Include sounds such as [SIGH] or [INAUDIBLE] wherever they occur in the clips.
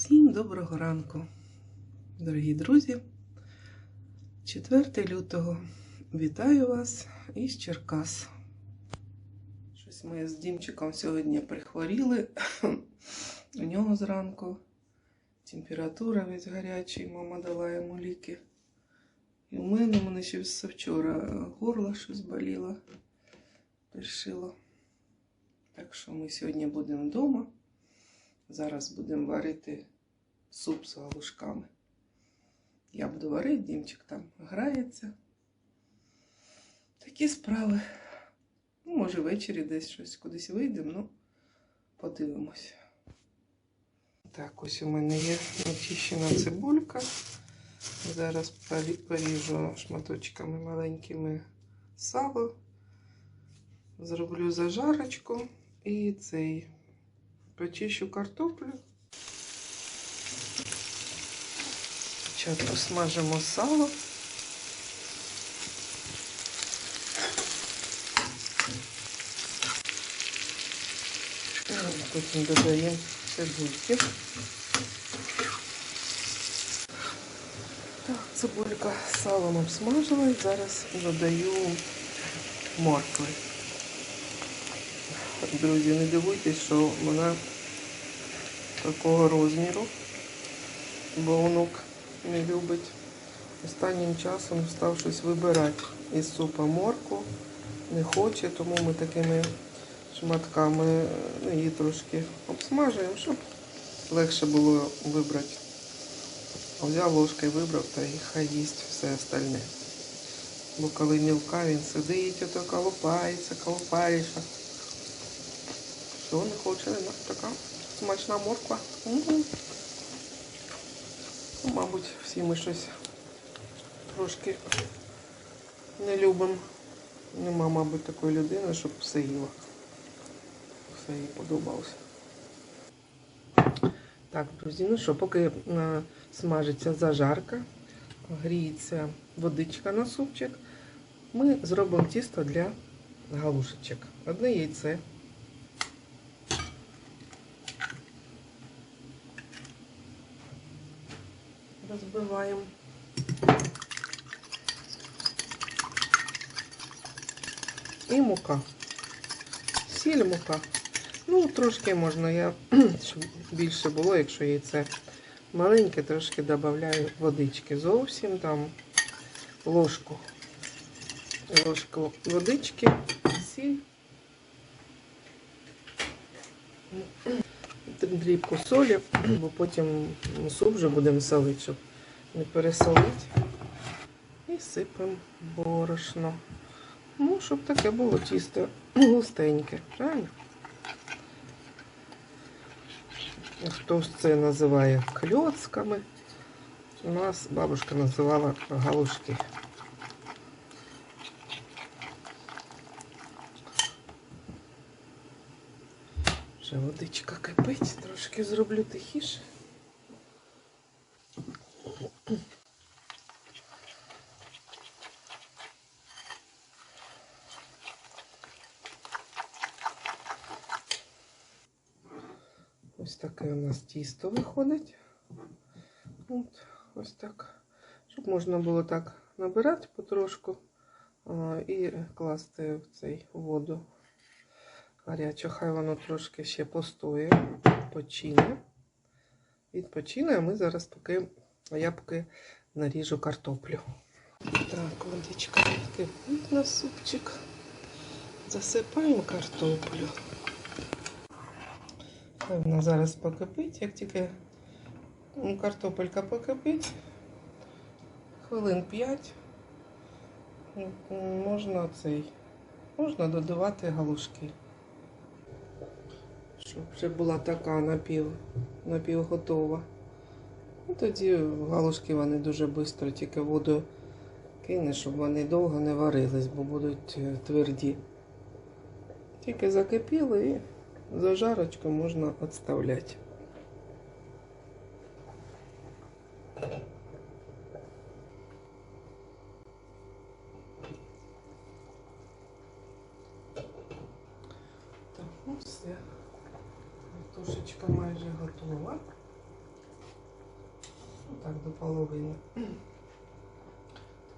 Всім доброго ранку, дорогі друзі. 4 лютого. Вітаю вас із Черкас. Щось ми з Дімчиком сьогодні прихворіли. У нього зранку температура весь гарячий, мама дала йому ліки. І у мене, у мене ще вчора горло щось боліло, першило. Так що ми сьогодні будемо вдома. Зараз будемо варити суп з галушками. Я буду варити, Дімчик там грається. Такі справи. Ну, може, ввечері десь щось кудись вийдемо, ну, подивимось. Так, ось у мене є очищена цибулька. Зараз поріжу шматочками маленькими сало. Зроблю зажарочку і цей почищу картоплю. Спочатку смажимо сало. Потім додаємо цибульки. Так, цибулька з салом обсмажилась. Зараз додаю моркви. Друзі, не дивуйтесь, що вона такого розміру, бо онук не любить. Останнім часом став щось вибирати із супа морку. Не хоче, тому ми такими шматками ну, її трошки обсмажуємо, щоб легше було вибрати. Взяв ложкою вибрав та і хай їсть все остальне. Бо коли мілка, він сидить, ото колупається, колупається. Що не хоче, така смачна морква. М. Ну, Мабуть, всі ми щось трошки не любимо. Нема, мабуть, такої людини, щоб все їла. Все їй подобалося. Так, друзі, ну що, поки е, смажиться зажарка, гріється водичка на супчик, ми зробимо тісто для галушечок. Одне яйце. Розбиваємо. І мука. Сіль мука. Ну, трошки можна, я, [CLEARS THROAT] щоб більше було, якщо яйце маленьке, трошки додаю водички. Зовсім там ложку. Ложку водички, сіль. Дрібку солі, бо потім суп вже будемо солити, щоб не пересолити. І сипемо борошно. Ну, щоб таке було чисто густеньке, правильно? Хто це називає кльоцками, у нас бабушка називала галушки. Вже водичка кипить, трошки зроблю тихіше. Ось таке у нас тісто виходить. От, ось так. Щоб можна було так набирати потрошку і класти в цей воду гарячу. Хай воно трошки ще постоє, почине. Відпочине, а ми зараз поки, я поки наріжу картоплю. Так, водичка кипить на супчик. Засипаємо картоплю. Хай вона зараз покипить, як тільки ну, картопелька покипить, хвилин 5 можна цей, можна додавати галушки. Щоб вже була така напів, напівготова. І тоді галушки вони дуже швидко, тільки воду кине, щоб вони довго не варились, бо будуть е, тверді. Тільки закипіли і зажарочку можна відставляти. Так, ну все. Картошечка майже готова. Отак до половини.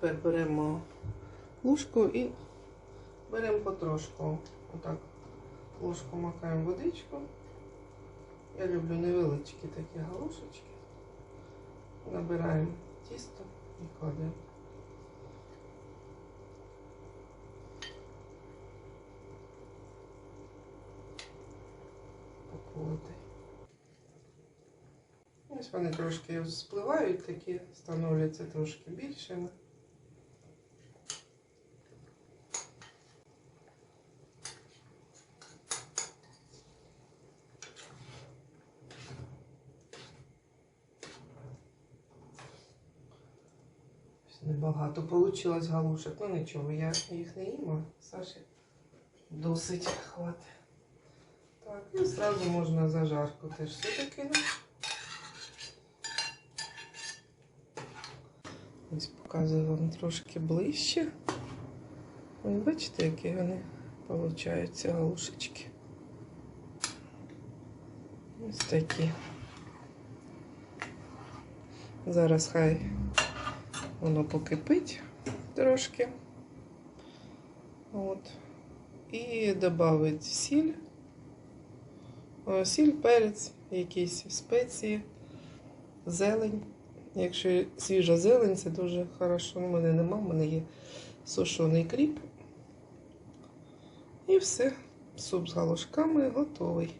Тепер беремо ложку і беремо потрошку. Отак ложку макаємо водичку. Я люблю невеличкі такі галушечки. Набираємо тісто і кладемо. Поколоти. Ось вони трошки спливають, такі становляться трошки більшими. Небагато вийшло галушок. Ну нічого, я їх не їм, а Саші досить хватить. Так, і одразу можна зажарку теж сюди кинути. Ось показую вам трошки ближче. Ось бачите, які вони получаються галушечки. Ось такі. Зараз хай воно покипить трошки. От. І додавить сіль. Сіль, перець, якісь спеції, зелень. Якщо свіжа зелень, це дуже хорошо. У мене нема, в мене є сушений кріп. І все. Суп з галушками готовий.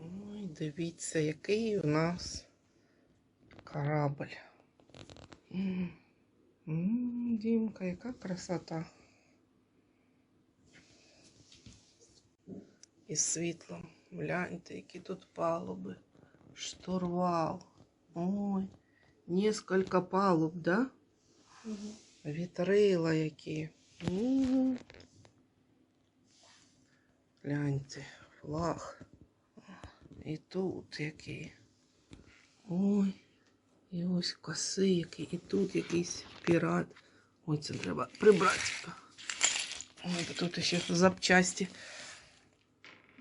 Ой, дивіться, який у нас корабль. Дімка, яка красота. Із світлом. Гляньте, які тут палуби. Штурвал. Ой, несколько палуб, да? Вітрила які. М. Гляньте, флаг. І тут який. Ой. І ось коси які. І тут якийсь пірат. Ой, це треба прибрати. Ой, тут ще запчасті.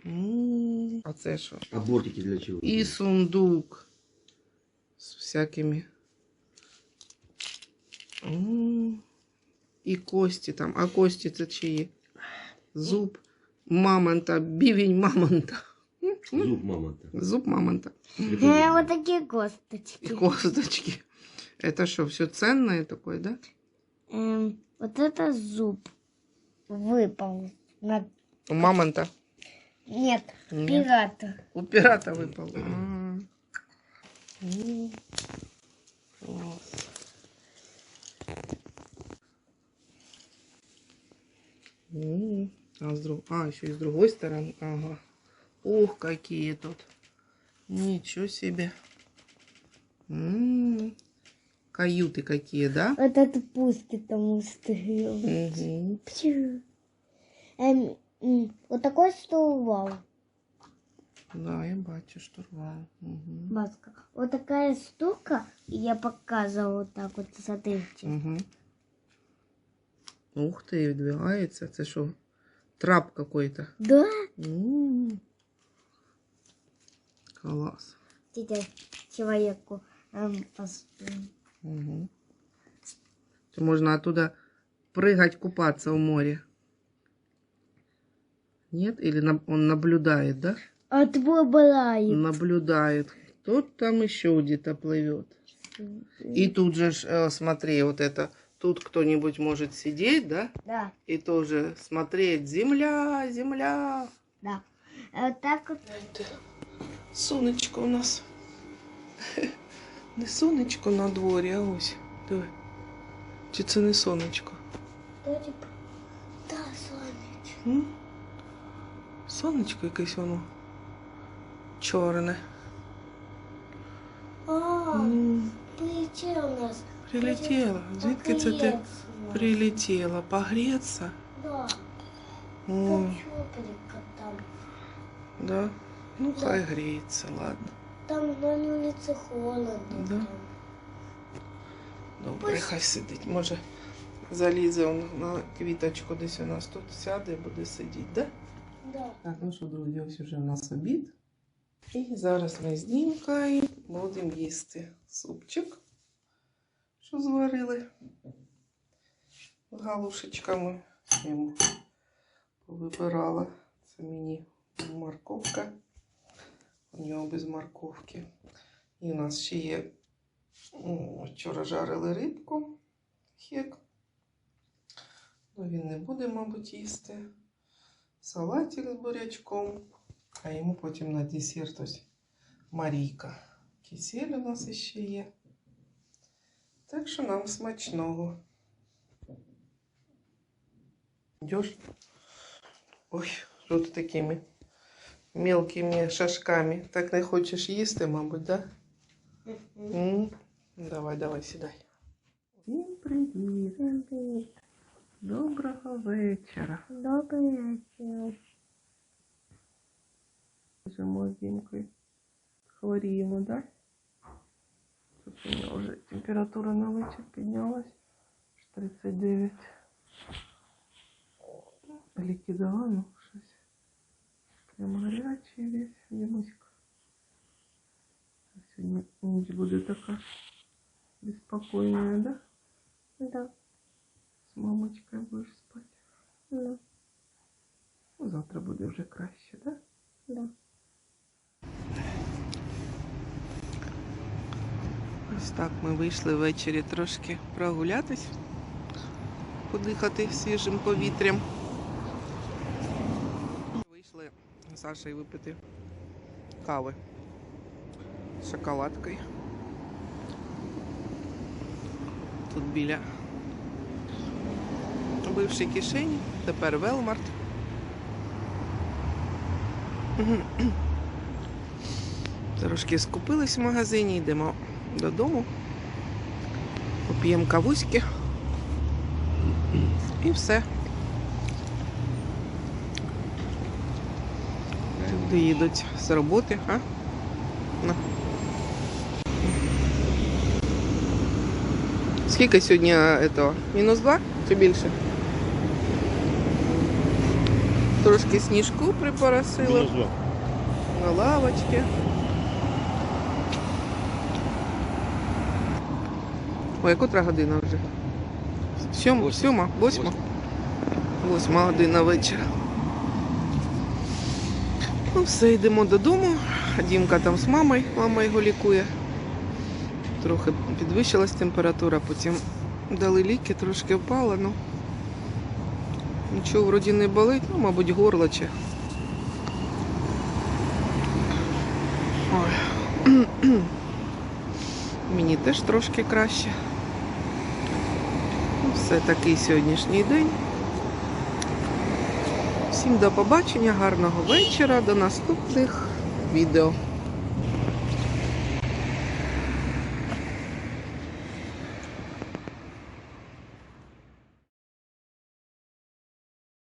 М, А це що? А бортики для чего? І сундук з всякими. М, І кості там. А кості це чиї? Зуб мамонта, бівень мамонта. Зуб мамонта. Зуб мамонта. Э, Вот такие И косточки. косточки. Это что, все ценное такое, да? Эм, вот это зуб выпал. На... У мамонта. Нет, Нет. пирата. У пирата выпал. А. М. Класс. М. А, с друг... а, еще и с другой стороны. Ага. Ух, какие тут. Ничего себе. М. Каюты какие, да? Вот это пуски там устроил. Пчу. Эм, м, вот такой штурвал. Да, я бачу штурвал. Угу. Баска. Вот такая штука. Я показывала вот так вот, смотрите. Угу. Ух ты, двигается. Це що? Трап какой-то. Да? М. Класс. Сейчас человеку эм. Угу. То можно оттуда прыгать, купаться в море. Нет? Или он наблюдает, да? Отбывает. Наблюдает. Тут там еще где-то плывет. И тут же, э, смотри, вот это, тут кто-нибудь может сидеть, да? Да, И тоже смотреть, земля, земля. да. А Вот так вот. Сонечко у нас. [LAUGHS] Не сонечко на дворі, а ось. Диви. Чи це не сонечко? Да, солнечко. М? Сонечко якесь воно. Чорне. А, М, прилетел у нас. Прилетіла. Звідки це ти Погреться. прилетіла? Погреться? Да, О, как там. да. Ну, хай гріється, ладно. Там на улице холодно. Да. там. Добре, хай сидить. Може, залізе он на квіточку десь у нас тут сяде і буде сидіти, да? Да. Так, ну що, друзі, ось уже у нас обід. І зараз ми з Дімкою будемо їсти супчик, що зварили галушечками. Йому повибирала. Це мені морковка. У нього без морковки. І у нас ще є м, вчора жарили рибку. Хек. Ну, він не буде, мабуть, їсти. Салатик з бурячком. А йому потім на десерт ось Марійка. Кисель у нас ще є. Так що нам смачного. Йдеш? Ой, що ти такими мелкими шашками. Так не хочеш їсти, мабуть, да? М? Давай, давай, сідай. Всім привіт. Всем привет. Доброго вечора. Добрый вечер. Живемо з Дімкою. Хворіємо, да? Тут у нього вже температура на вечір піднялась. Аж 39. Ліки дала, ну щось. Прямо гарячий весь Дімуська. Сьогодні ніч буде така беспокойная, да? Да, З мамочкою будеш спати. да, Ну, завтра буде вже краще, да? да. Ось так ми вийшли ввечері трошки прогулятись, подихати свіжим повітрям. Вийшли з Сашею випити кави з шоколадкою. Тут біля бившій кишені, тепер Велмарт. Трошки скупились в магазині, йдемо додому. Поп'ємо кавуськи. І все. Люди їдуть з роботи, а? На. Скільки сьогодні этого? Мінус два чи більше? Трошки сніжку припоросило на лавочці. Ой, котра година вже? Сьома, Восьма. сьома, восьма? Восьма година вечора. Ну, все, йдемо додому. Дімка там з мамою, мама його лікує. Трохи підвищилась температура, потім дали ліки, трошки впала, ну нічого вроді не болить, ну, мабуть, горло чи. Ой. [CLEARS THROAT] Мені теж трошки краще. Ну, Все такий сьогоднішній день. Всім до побачення, гарного вечора, до наступних відео.